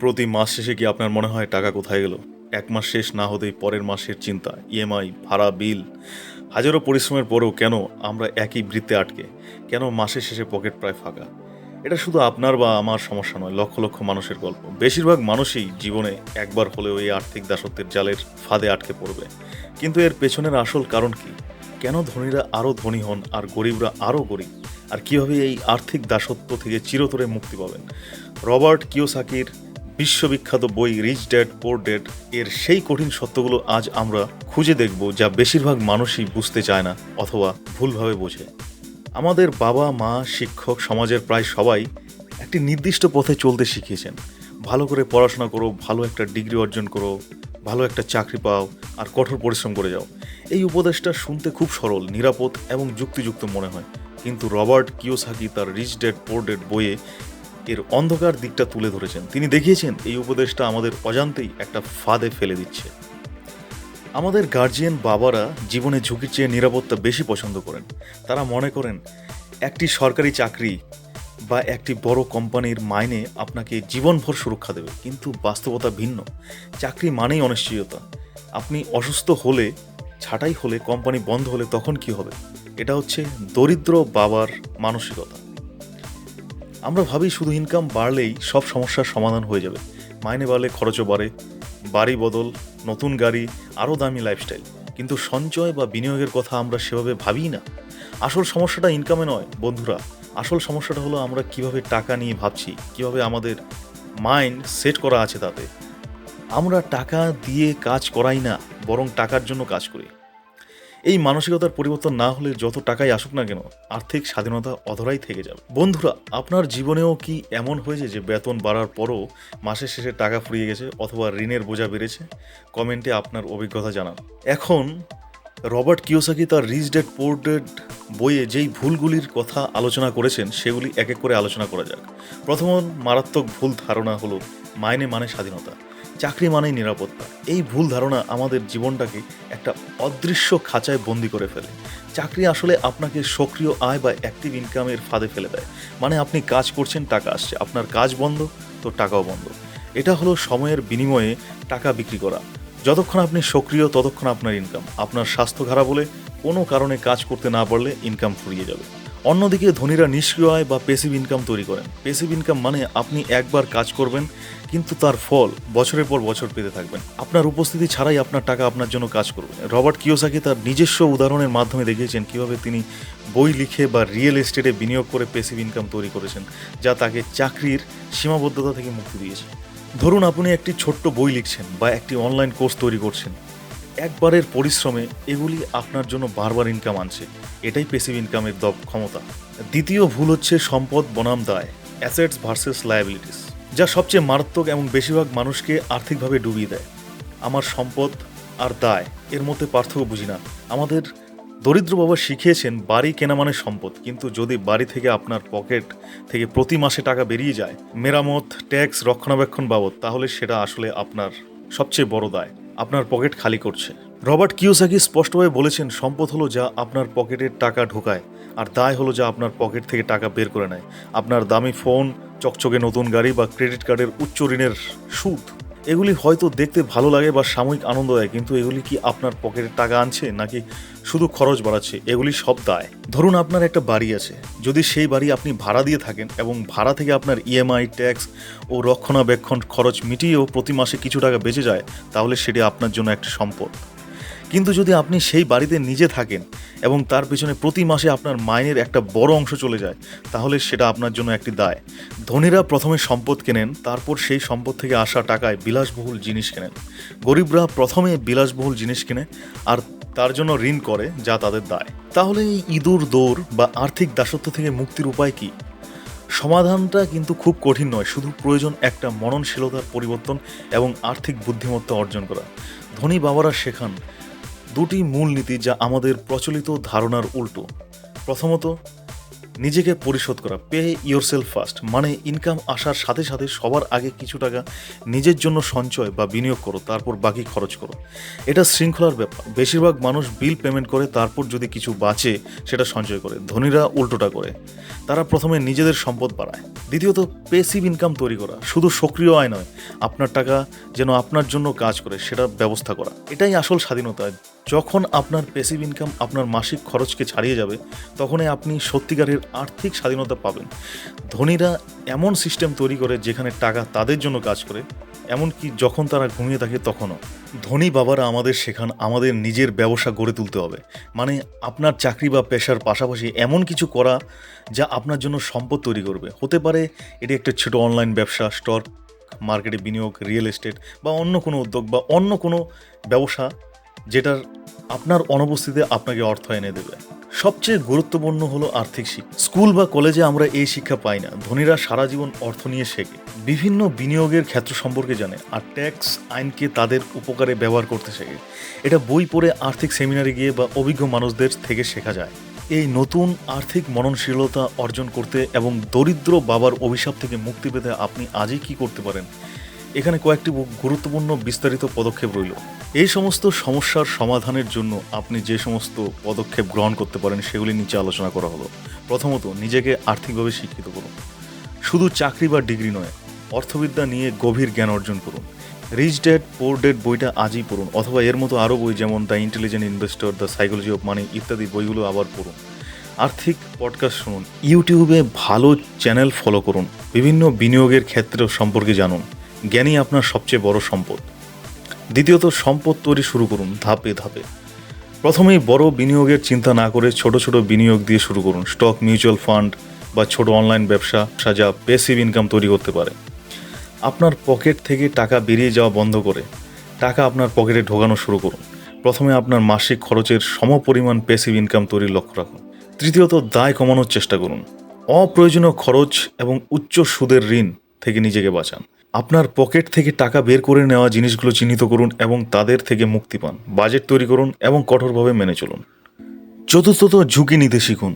প্রতি মাস শেষে কি আপনার মনে হয় টাকা কোথায় গেল? এক মাস শেষ না হতেই পরের মাসের চিন্তা ইএমআই ভাড়া, বিল। হাজারো পরিশ্রমের পরেও কেন আমরা একই বৃত্তে আটকে? কেন মাসের শেষে পকেট প্রায় ফাঁকা? এটা শুধু আপনার বা আমার সমস্যা নয়, লক্ষ লক্ষ মানুষের গল্প। বেশিরভাগ মানুষই জীবনে একবার হলেও এই আর্থিক দাসত্বের জালের ফাঁদে আটকে পড়বে। কিন্তু এর পেছনের আসল কারণ কি? কেন ধনীরা আরও ধনী হন আর গরিবরা আরও গরিব? আর কীভাবে এই আর্থিক দাসত্ব থেকে চিরতরে মুক্তি পাবেন? রবার্ট কিওসাকির বিশ্ববিখ্যাত বই রিচ ড্যাড পোর ড্যাড এর সেই কঠিন সত্যগুলো আজ আমরা খুঁজে দেখব যা বেশিরভাগ মানুষই বুঝতে চায় না অথবা ভুলভাবে বোঝে। আমাদের বাবা, মা, শিক্ষক, সমাজের প্রায় সবাই একটি নির্দিষ্ট পথে চলতে শিখিয়েছেন। ভালো করে পড়াশোনা করো, ভালো একটা ডিগ্রি অর্জন করো, ভালো একটা চাকরি পাও আর কঠোর পরিশ্রম করে যাও। এই উপদেশটা শুনতে খুব সরল, নিরাপদ এবং যুক্তিযুক্ত মনে হয়। কিন্তু রবার্ট কিওসাকি তার রিচ ডেড পোর ডেড বইয়ে এর অন্ধকার দিকটা তুলে ধরেছেন। তিনি দেখিয়েছেন, এই উপদেশটা আমাদের অজান্তেই একটা ফাঁদে ফেলে দিচ্ছে। আমাদের গার্জিয়ান বাবারা জীবনে ঝুঁকির চেয়ে নিরাপত্তা বেশি পছন্দ করেন। তারা মনে করেন, একটি সরকারি চাকরি বা একটি বড় কোম্পানির মাইনে আপনাকে জীবনভর সুরক্ষা দেবে। কিন্তু বাস্তবতা ভিন্ন। চাকরি মানেই অনিশ্চয়তা। আপনি অসুস্থ হলে, ছাঁটাই হলে, কোম্পানি বন্ধ হলে তখন কি হবে? এটা হচ্ছে দরিদ্র বাবার মানসিকতা। আমরা ভাবি শুধু ইনকাম বাড়লেই সব সমস্যার সমাধান হয়ে যাবে। মাইনে বাড়লে খরচও বাড়ে, বাড়ি বদল, নতুন গাড়ি, আরও দামি লাইফস্টাইল কিন্তু সঞ্চয় বা বিনিয়োগের কথা আমরা সেভাবে ভাবিই না। আসল সমস্যাটা ইনকামে নয়, বন্ধুরা। আসল সমস্যাটা হলো আমরা কীভাবে টাকা নিয়ে ভাবছি, কীভাবে আমাদের মাইন্ড সেট করা আছে তাতে। আমরা টাকা দিয়ে কাজ করাই না, বরং টাকার জন্য কাজ করি। এই মানসিকতার পরিবর্তন না হলে যত টাকাই আসুক না কেন, আর্থিক স্বাধীনতা অধরাই থেকে যাবে। বন্ধুরা, আপনার জীবনেও কি এমন হয়েছে যে বেতন বাড়ার পরও মাসের শেষে টাকা ফুরিয়ে গেছে অথবা ঋণের বোঝা বেড়েছে? কমেন্টে আপনার অভিজ্ঞতা জানান। এখন, রবার্ট কিওসাকি তার রিচ ডেড পোর ডেড বইয়ে যেই ভুলগুলির কথা আলোচনা করেছেন, সেগুলি এক এক করে আলোচনা করা যাক। প্রথম মারাত্মক ভুল ধারণা হলো মাইনে মানে স্বাধীনতা। চাকরি মানেই নিরাপত্তা। এই ভুল ধারণা আমাদের জীবনটাকে একটা অদৃশ্য খাঁচায় বন্দি করে ফেলে। চাকরি আসলে আপনাকে সক্রিয় আয় বা অ্যাক্টিভ ইনকামের ফাঁদে ফেলে দেয়। মানে আপনি কাজ করছেন, টাকা আসছে। আপনার কাজ বন্ধ, তো টাকাও বন্ধ। এটা হলো সময়ের বিনিময়ে টাকা বিক্রি করা। যতক্ষণ আপনি সক্রিয়, ততক্ষণ আপনার ইনকাম আপনার স্বাস্থ্য খারাপ হলে কোনো কারণে কাজ করতে না পারলে ইনকাম ফুরিয়ে যাবে। অন্যদিকে ধনীরা নিষ্ক্রিয় আয় বা পেসিভ ইনকাম তৈরি করেন। পেসিভ ইনকাম মানে আপনি একবার কাজ করবেন, কিন্তু তার ফল বছরের পর বছর পেতে থাকবেন। আপনার উপস্থিতি ছাড়াই আপনার টাকা আপনার জন্য কাজ করবে। রবার্ট কিওসাকি তার নিজস্ব উদাহরণের মাধ্যমে দেখিয়েছেন কীভাবে তিনি বই লিখে বা রিয়েল এস্টেটে বিনিয়োগ করে পেসিভ ইনকাম তৈরি করেছেন, যা তাকে চাকরির সীমাবদ্ধতা থেকে মুক্তি দিয়েছে। ধরুন আপনি একটি ছোট্ট বই লিখছেন বা একটি অনলাইন কোর্স তৈরি করছেন। একবারের পরিশ্রমে এগুলি আপনার জন্য বারবার ইনকাম আনছে। এটাই পেসিভ ইনকামের দ ক্ষমতা। দ্বিতীয় ভুল হচ্ছে সম্পদ বনাম দায় অ্যাসেটস ভার্সেস লায়াবিলিটিস যা সবচেয়ে মারাত্মক এবং বেশিরভাগ মানুষকে আর্থিকভাবে ডুবিয়ে দেয়। আমার সম্পদ আর দায়, এর মধ্যে পার্থক্য বুঝি না। আমাদের দরিদ্র বাবা শিখিয়েছেন, বাড়ি কেনা মানে সম্পদ। কিন্তু যদি বাড়ি থেকে আপনার পকেট থেকে প্রতি মাসে টাকা বেরিয়ে যায়, মেরামত ট্যাক্স রক্ষণাবেক্ষণ বাবদ, তাহলে সেটা আসলে আপনার সবচেয়ে বড় দায়। আপনার পকেট খালি করছে। রবার্ট কিউসাকি স্পষ্টভাবে বলেছেন, সম্পদ হলো যা আপনার পকেটের টাকা ঢোকায়, আর দায় হলো যা আপনার পকেট থেকে টাকা বের করে নেয়। আপনার দামি ফোন, চকচকে নতুন গাড়ি বা ক্রেডিট কার্ডের উচ্চ ঋণের সুদ। এগুলি হয়তো দেখতে ভালো লাগে বা সাময়িক আনন্দ দেয়, কিন্তু এগুলি কি আপনার পকেটে টাকা আনছে নাকি শুধু খরচ বাড়াচ্ছে? এগুলি সব দায়। ধরুন আপনার একটা বাড়ি আছে, যদি সেই বাড়ি আপনি ভাড়া দিয়ে থাকেন এবং ভাড়া থেকে আপনার ইএমআই ট্যাক্স ও রক্ষণাবেক্ষণ খরচ মিটিয়েও প্রতি মাসে কিছু টাকা বেঁচে যায়, তাহলে সেটি আপনার জন্য একটা সম্পদ। কিন্তু যদি আপনি সেই বাড়িতে নিজে থাকেন এবং তার পিছনে প্রতি মাসে আপনার মাইনের একটা বড় অংশ চলে যায়, তাহলে সেটা আপনার জন্য একটি দায়। ধনীরা প্রথমে সম্পদ কেনেন, তারপর সেই সম্পদ থেকে আসা টাকায় বিলাসবহুল জিনিস কেনেন। গরিবরা প্রথমে বিলাসবহুল জিনিস কেনে আর তার জন্য ঋণ করে যা তাদের দায়। তাহলে এই ইঁদুর, দৌড় বা আর্থিক দাসত্ব থেকে মুক্তির উপায় কি? সমাধানটা কিন্তু খুব কঠিন নয়, শুধু প্রয়োজন একটা মননশীলতার পরিবর্তন এবং আর্থিক বুদ্ধিমত্তা অর্জন করা। ধনী বাবারা শেখান দুটি মূলনীতি যা আমাদের প্রচলিত ধারণার উল্টো। প্রথমত নিজেকে পরিশোধ করা পে ইয়োর সেলফ ফার্স্ট মানে ইনকাম আসার সাথে সাথে সবার আগে কিছু টাকা নিজের জন্য সঞ্চয় বা বিনিয়োগ করো, তারপর বাকি খরচ করো। এটা শৃঙ্খলার ব্যাপার। বেশিরভাগ মানুষ বিল পেমেন্ট করে, তারপর যদি কিছু বাঁচে, সেটা সঞ্চয় করে। ধনীরা উল্টোটা করে। তারা প্রথমে নিজেদের সম্পদ বাড়ায়। দ্বিতীয়ত পেসিভ ইনকাম তৈরি করা। শুধু সক্রিয় আয় নয়, আপনার টাকা যেন আপনার জন্য কাজ করে, সেটা ব্যবস্থা করা। এটাই আসল স্বাধীনতা। যখন আপনার পেসিভ ইনকাম আপনার মাসিক খরচকে ছাড়িয়ে যাবে, তখনই আপনি সত্যিকারের আর্থিক স্বাধীনতা পাবেন। ধনীরা এমন সিস্টেম তৈরি করে যেখানে টাকা তাদের জন্য কাজ করে, এমনকি যখন তারা ঘুমিয়ে থাকে তখনও। ধনী বাবারা আমাদের শেখান, আমাদের নিজের ব্যবসা গড়ে তুলতে হবে। মানে আপনার চাকরি বা পেশার পাশাপাশি এমন কিছু করা যা আপনার জন্য সম্পদ তৈরি করবে। হতে পারে এটি একটা ছোট অনলাইন ব্যবসা স্টক মার্কেটে বিনিয়োগ রিয়েল এস্টেট বা অন্য কোনো উদ্যোগ বা অন্য কোনো ব্যবসা যেটার আপনার অনুপস্থিতিতে আপনাকে অর্থ এনে দেবে। সবচেয়ে গুরুত্বপূর্ণ হলো আর্থিক শিক্ষা। স্কুল বা কলেজে আমরা এই শিক্ষা পাই না। ধনীরা সারা জীবন অর্থ নিয়ে শেখে। বিভিন্ন বিনিয়োগের ক্ষেত্র সম্পর্কে জানে আর ট্যাক্স আইনকে তাদের উপকারে ব্যবহার করতে শেখে। এটা বই পড়ে আর্থিক সেমিনারে গিয়ে বা অভিজ্ঞ মানুষদের থেকে শেখা যায়। এই নতুন আর্থিক মননশীলতা অর্জন করতে এবং দরিদ্র বাবার অভিশাপ থেকে মুক্তি পেতে আপনি আজই কি করতে পারেন? এখানে কয়েকটি গুরুত্বপূর্ণ বিস্তারিত পদক্ষেপ রইল। এই সমস্ত সমস্যার সমাধানের জন্য আপনি যে সমস্ত পদক্ষেপ গ্রহণ করতে পারেন সেগুলি নিচে আলোচনা করা হলো। প্রথমত, নিজেকে আর্থিকভাবে শিক্ষিত করুন। শুধু চাকরি বা ডিগ্রি নয়, অর্থবিদ্যা নিয়ে গভীর জ্ঞান অর্জন করুন। রিচ ডেড পোর ডেড বইটা আজই পড়ুন, অথবা এর মতো আরও বই যেমন the intelligent investor the psychology of money ইত্যাদি বইগুলো আবার পড়ুন। আর্থিক পডকাস্ট শুনুন। ইউটিউবে ভালো চ্যানেল ফলো করুন। বিভিন্ন বিনিয়োগের ক্ষেত্র সম্পর্কে জানুন। জ্ঞানই আপনার সবচেয়ে বড় সম্পদ। দ্বিতীয়ত, সম্পদ তৈরি শুরু করুন ধাপে ধাপে। প্রথমেই বড় বিনিয়োগের চিন্তা না করে ছোট ছোট বিনিয়োগ দিয়ে শুরু করুন। স্টক, মিউচুয়াল ফান্ড বা ছোট অনলাইন ব্যবসা সাজা পেসিভ ইনকাম তৈরি করতে পারে। আপনার পকেট থেকে টাকা বেরিয়ে যাওয়া বন্ধ করে টাকা আপনার পকেটে ঢোকানো শুরু করুন। প্রথমে আপনার মাসিক খরচের সমপরিমাণ পেসিভ ইনকাম তৈরির লক্ষ্য রাখুন। তৃতীয়ত, দায় কমানোর চেষ্টা করুন। অপ্রয়োজনীয় খরচ এবং উচ্চ সুদের ঋণ থেকে নিজেকে বাঁচান। আপনার পকেট থেকে টাকা বের করে নেওয়া জিনিসগুলো চিহ্নিত করুন এবং তাদের থেকে মুক্তি পান। বাজেট তৈরি করুন এবং কঠোরভাবে মেনে চলুন। চতুর্থত, ঝুঁকি নিতে শিখুন।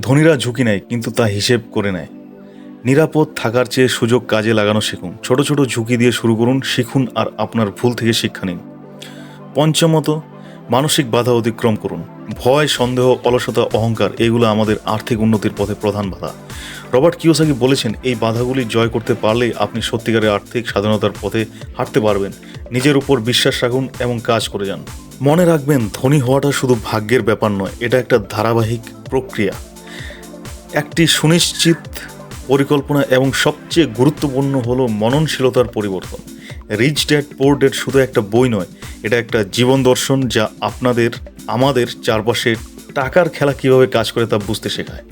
ধনীরা ঝুঁকি নেয়, কিন্তু তা হিসেব করে নেয়। নিরাপদ থাকার চেয়ে সুযোগ কাজে লাগানো শিখুন। ছোট ছোট ঝুঁকি দিয়ে শুরু করুন, শিখুন আর আপনার ভুল থেকে শিক্ষা নিন। পঞ্চমত, মানসিক বাধা অতিক্রম করুন। ভয়, সন্দেহ, অলসতা, অহংকার, এগুলো আমাদের আর্থিক উন্নতির পথে প্রধান বাধা। রবার্ট কিওসাকি বলেছেন, এই বাধাগুলি জয় করতে পারলে আপনি সত্যিকারের আর্থিক স্বাধীনতার পথে হাঁটতে পারবেন। নিজের উপর বিশ্বাস রাখুন এবং কাজ করে যান। মনে রাখবেন, ধনী হওয়াটা শুধু ভাগ্যের ব্যাপার নয়, এটা একটা ধারাবাহিক প্রক্রিয়া। একটি সুনিশ্চিত পরিকল্পনা এবং সবচেয়ে গুরুত্বপূর্ণ হলো মননশীলতার পরিবর্তন। রিচ ড্যাড পোর ড্যাড শুধু একটা বই নয়, এটা একটা জীবন দর্শন যা আপনাদের, আমাদের চারপাশে টাকার খেলা কীভাবে কাজ করে তা বুঝতে শেখায়।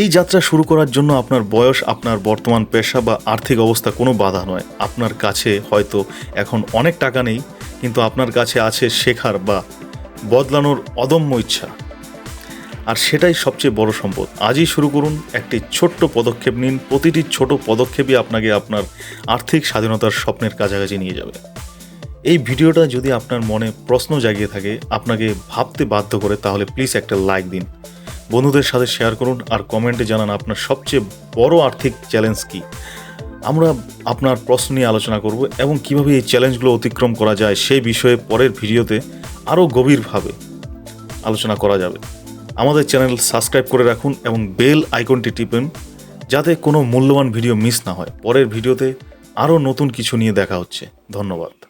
এই যাত্রা শুরু করার জন্য আপনার বয়স, আপনার বর্তমান পেশা বা আর্থিক অবস্থা কোনো বাধা নয়। আপনার কাছে হয়তো এখন অনেক টাকা নেই, কিন্তু আপনার কাছে আছে শেখার বা বদলানোর অদম্য ইচ্ছা। আর সেটাই সবচেয়ে বড় সম্পদ। আজই শুরু করুন একটি ছোট্ট পদক্ষেপ নিন। প্রতিটি ছোট পদক্ষেপই আপনাকে আপনার আর্থিক স্বাধীনতার স্বপ্নের কাছাকাছি নিয়ে যাবে। এই ভিডিওটা যদি আপনার মনে প্রশ্ন জাগিয়ে থাকে, আপনাকে ভাবতে বাধ্য করে, তাহলে প্লিজ একটা লাইক দিন। বন্ধুদের সাথে শেয়ার করুন আর কমেন্টে জানান আপনার সবচেয়ে বড় আর্থিক চ্যালেঞ্জ কী। আমরা আপনার প্রশ্ন নিয়ে আলোচনা করব এবং কীভাবে এই চ্যালেঞ্জগুলো অতিক্রম করা যায় সেই বিষয়ে পরের ভিডিওতে আরও গভীরভাবে আলোচনা করা যাবে। আমাদের চ্যানেল সাবস্ক্রাইব করে রাখুন এবং বেল আইকনটি টিপুন যাতে কোনো মূল্যবান ভিডিও মিস না হয়। পরের ভিডিওতে আরও নতুন কিছু নিয়ে দেখা হচ্ছে। ধন্যবাদ।